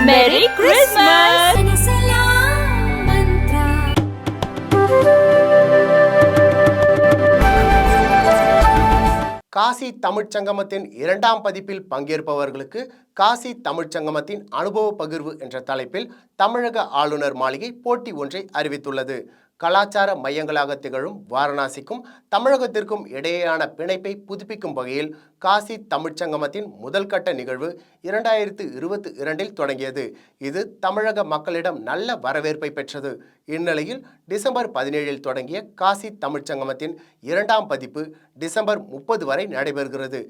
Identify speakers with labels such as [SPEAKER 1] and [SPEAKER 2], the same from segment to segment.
[SPEAKER 1] Merry Christmas!
[SPEAKER 2] Kashi தமிழ்ச் சங்கமத்தின் இரண்டாம் பதிப்பில் பங்கேற்பவர்களுக்கு காசி தமிழ்ச் சங்கமத்தின் அனுபவ பகிர்வு என்ற தலைப்பில் தமிழக ஆளுநர் மாளிகை போட்டி ஒன்றை அறிவித்துள்ளது கலாச்சார மையங்களாக திகழும் வாரணாசிக்கும் தமிழகத்திற்கும் இடையேயான பிணைப்பை புதுப்பிக்கும் வகையில் காசி தமிழ்ச்சங்கமத்தின் முதல் கட்ட நிகழ்வு இரண்டாயிரத்து இருபத்தி இரண்டில் தொடங்கியது. இது தமிழக மக்களிடம் நல்ல வரவேற்பை பெற்றது. இந்நிலையில் டிசம்பர் பதினேழில் தொடங்கிய காசி தமிழ்ச்சங்கமத்தின் இரண்டாம் பதிப்பு டிசம்பர் முப்பது வரை நடைபெறுகிறது.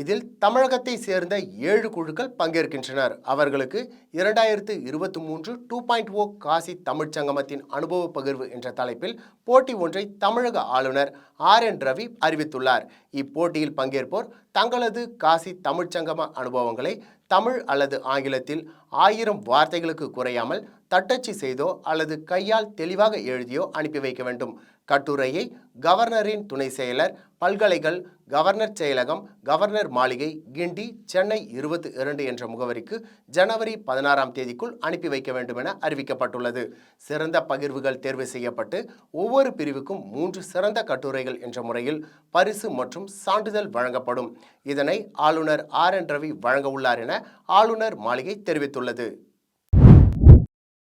[SPEAKER 2] இதில் தமிழகத்தை சேர்ந்த ஏழு குழுக்கள் பங்கேற்கின்றனர். அவர்களுக்கு இரண்டாயிரத்து இருபத்தி மூன்று டூ பாயிண்ட் ஓ காசி தமிழ்ச் சங்கமத்தின் அனுபவ பகிர்வு என்ற தலைப்பில் போட்டி ஒன்றை தமிழக ஆளுநர் ஆர் என் ரவி அறிவித்துள்ளார். இப்போட்டியில் பங்கேற்போர் தங்களது காசி தமிழ்ச் சங்கம அனுபவங்களை தமிழ் அல்லது ஆங்கிலத்தில் ஆயிரம் வார்த்தைகளுக்கு குறையாமல் தட்டச்சு செய்தோ அல்லது கையால் தெளிவாக எழுதியோ அனுப்பி வைக்க வேண்டும். கட்டுரையை கவர்னரின் துணை செயலர் பல்கலைகள் கவர்னர் செயலகம் கவர்னர் மாளிகை கிண்டி சென்னை இருபத்தி இரண்டு என்ற முகவரிக்கு ஜனவரி பதினாறாம் தேதிக்குள் அனுப்பி வைக்க வேண்டும் என அறிவிக்கப்பட்டுள்ளது. சிறந்த பகிர்வுகள் தேர்வு செய்யப்பட்டு ஒவ்வொரு பிரிவுக்கும் மூன்று சிறந்த கட்டுரைகள் என்ற முறையில் பரிசு மற்றும் சான்றிதழ் வழங்கப்படும். இதனை ஆளுநர் ஆர் என் ரவி வழங்க உள்ளார் என ஆளுநர் மாளிகை தெரிவித்துள்ளது.